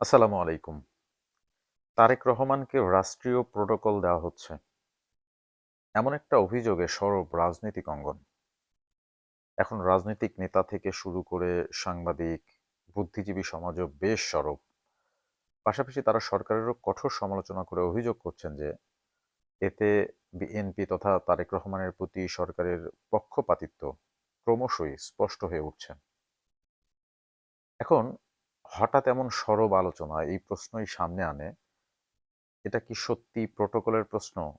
আসসালামু আলাইকুম। তারেক রহমানকে রাষ্ট্রীয় প্রোটোকল দেওয়া হচ্ছে। এমন একটা অভিযোগে সরব রাজনৈতিক অঙ্গন। এখন রাজনৈতিক নেতা থেকে শুরু করে সাংবাদিক, বুদ্ধিজীবী সমাজও বেশ সরব। পাশাপাশি তারা সরকারেরও কঠোর সমালোচনা করে অভিযোগ করছেন যে, এতে বিএনপি তথা তারেক রহমানের প্রতি সরকারের পক্ষপাতিত্ব ক্রমশই স্পষ্ট হয়ে উঠছে। এখন হঠাৎ এমন সরব আলোচনা এই প্রশ্নই সামনে আনে, এটা কি সত্যি প্রোটোকলের প্রশ্ন?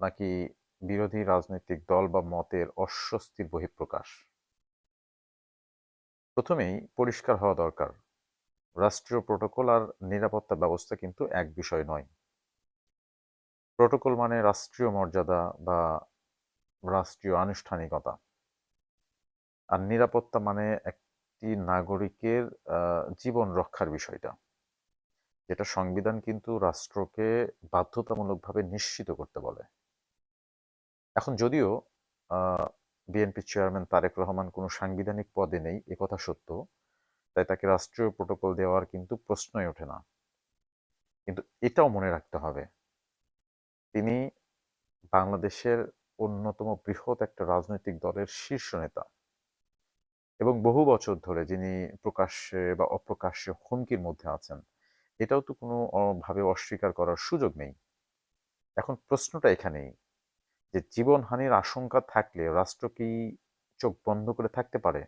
নাকি বিরোধী রাজনৈতিক দল বা মতের অস্বস্তির বহিঃপ্রকাশ? প্রথমেই পরিষ্কার হওয়া দরকার। রাষ্ট্রীয় প্রোটোকল আর নিরাপত্তা ব্যবস্থা কিন্তু এক বিষয় নয়। প্রোটোকল মানে রাষ্ট্রীয় মর্যাদা বা রাষ্ট্রীয় আনুষ্ঠানিকতা। আর নিরাপত্তা মানে একটি নাগরিকের জীবন রক্ষার বিষয়টা। যেটা সংবিধান কিন্তু রাষ্ট্রকে বাধ্যতামূলকভাবে নিশ্চিত করতে বলে। এখন যদিও বিএনপি চেয়ারম্যান তারেক রহমান কোনো সাংবিধানিক পদে নেই কথা সত্য, তাই তাকে রাষ্ট্রীয় প্রোটোকল দেওয়ার কিন্তু প্রশ্নই ওঠে না। কিন্তু এটাও মনে রাখতে হবে, তিনি বাংলাদেশের অন্যতম বৃহৎ একটা রাজনৈতিক দলের শীর্ষ নেতা। এবং বহু বছর ধরে যিনি প্রকাশ্যে বা অপ্রকাশ্যে হুমকির মধ্যে আছেন, এটাও তো কোনো ভাবে অস্বীকার করার সুযোগ নেই। এখন প্রশ্নটা এখানেই, যে জীবনহানির আশঙ্কা থাকলে রাষ্ট্র কি চোখ বন্ধ করে থাকতে পারে?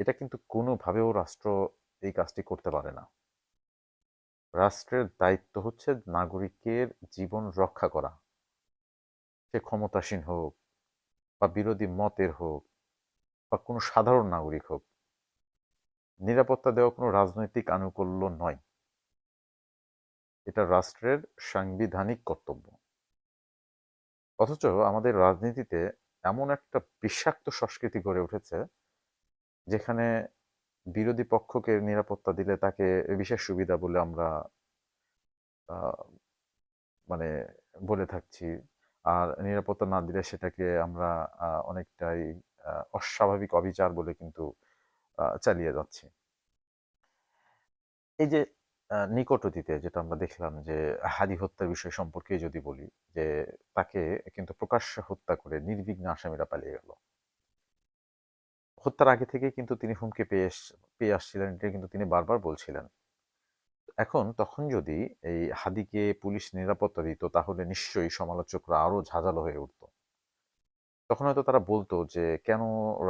এটা কিন্তু কোনোভাবেও রাষ্ট্র এই কাজটি করতে পারে না। রাষ্ট্রের দায়িত্ব হচ্ছে নাগরিকের জীবন রক্ষা করা। সে ক্ষমতাসীন হোক বা বিরোধী মতের হোক বা কোনো সাধারণ নাগরিক হোক, নিরাপত্তা দেওয়া কোনো রাজনৈতিক আনুকূল্য নয়। এটা রাষ্ট্রের সাংবিধানিক কর্তব্য। অথচ আমাদের রাজনীতিতে এমন একটা বিষাক্ত সংস্কৃতি গড়ে উঠেছে, যেখানে বিরোধী পক্ষকে নিরাপত্তা দিলে তাকে বিশেষ সুবিধা বলে আমরা মানে বলে থাকছি। আর নিরাপত্তা না দিলে সেটাকে আমরা অনেকটাই অস্বাভাবিক অবিচার বলে কিন্তু চালিয়ে যাচ্ছে। এই যে নিকট অতীতে যেটা আমরা দেখলাম যে, হাদি হত্যার বিষয় সম্পর্কে যদি বলি, যে তাকে কিন্তু প্রকাশ্যে হত্যা করে নির্বিঘ্ন আসামিরা পালিয়ে গেল। হত্যার আগে থেকে কিন্তু তিনি হুমকি পেয়ে পেয়ে আসছিলেন, এটা কিন্তু তিনি বারবার বলছিলেন। এখন তখন যদি এই হাদিকে পুলিশ নিরাপত্তা দিত, তাহলে নিশ্চয়ই সমালোচকরা আরও ঝাঁঝালো হয়ে উঠত। তখন হয়তো তারা বলতো যে, কেন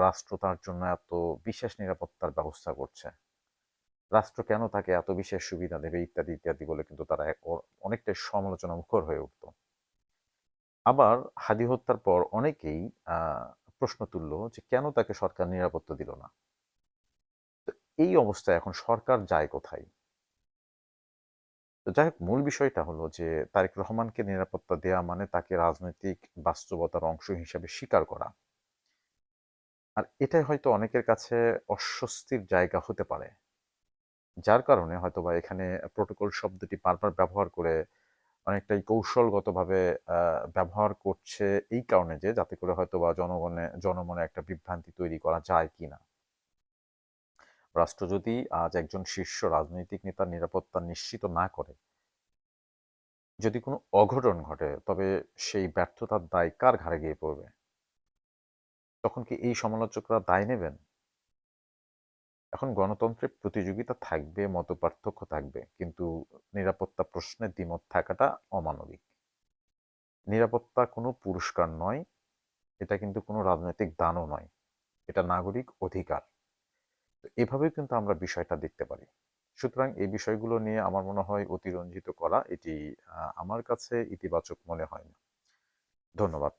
রাষ্ট্র তার জন্য এত বিশেষ নিরাপত্তার ব্যবস্থা করছে? রাষ্ট্র কেন তাকে এত বিশেষ সুবিধা দেবে? ইত্যাদি ইত্যাদি বলে কিন্তু তারা অনেকটাই সমালোচনা মুখর হয়ে উঠত। আবার হাদি হত্যার পর অনেকেই প্রশ্ন তুলল যে, কেন তাকে সরকার নিরাপত্তা দিল না? এই অবস্থায় এখন সরকার যায় কোথায়? তো যাই হোক মূল বিষয়টা হলো যে, তারেক রহমানকে নিরাপত্তা দেওয়া মানে তাকে রাজনৈতিক বাস্তবতার অংশ হিসাবে স্বীকার করা। আর এটাই হয়তো অনেকের কাছে অস্বস্তির জায়গা হতে পারে। যার কারণে হয়তো বা এখানে প্রোটোকল শব্দটি বারবার ব্যবহার করে অনেকটাই কৌশলগতভাবে ব্যবহার করছে এই কারণে যে, যাতে করে হয়তো বা জনগণে, জনমনে একটা বিভ্রান্তি তৈরি করা যায় কিনা। রাষ্ট্র যদি আজ একজন শীর্ষ রাজনৈতিক নেতার নিরাপত্তা নিশ্চিত না করে, যদি কোনো অঘটন ঘটে, তবে সেই ব্যর্থতার দায় কার ঘাড়ে গিয়ে পড়বে? তখন কি এই সমালোচকরা দায় নেবেন? এখন গণতন্ত্রে প্রতিযোগিতা থাকবে মত পার্থক্য থাকবে, কিন্তু নিরাপত্তা প্রশ্নে দ্বিমত থাকাটা অমানবিক। নিরাপত্তা কোনো পুরস্কার নয়, এটা কিন্তু কোনো রাজনৈতিক দানও নয়, এটা নাগরিক অধিকার। এভাবেই কিন্তু আমরা বিষয়টা দেখতে পারি। সুতরাং এই বিষয়গুলো নিয়ে আমার মনে হয় অতিরঞ্জিত করা এটি আমার কাছে ইতিবাচক মনে হয় না। ধন্যবাদ।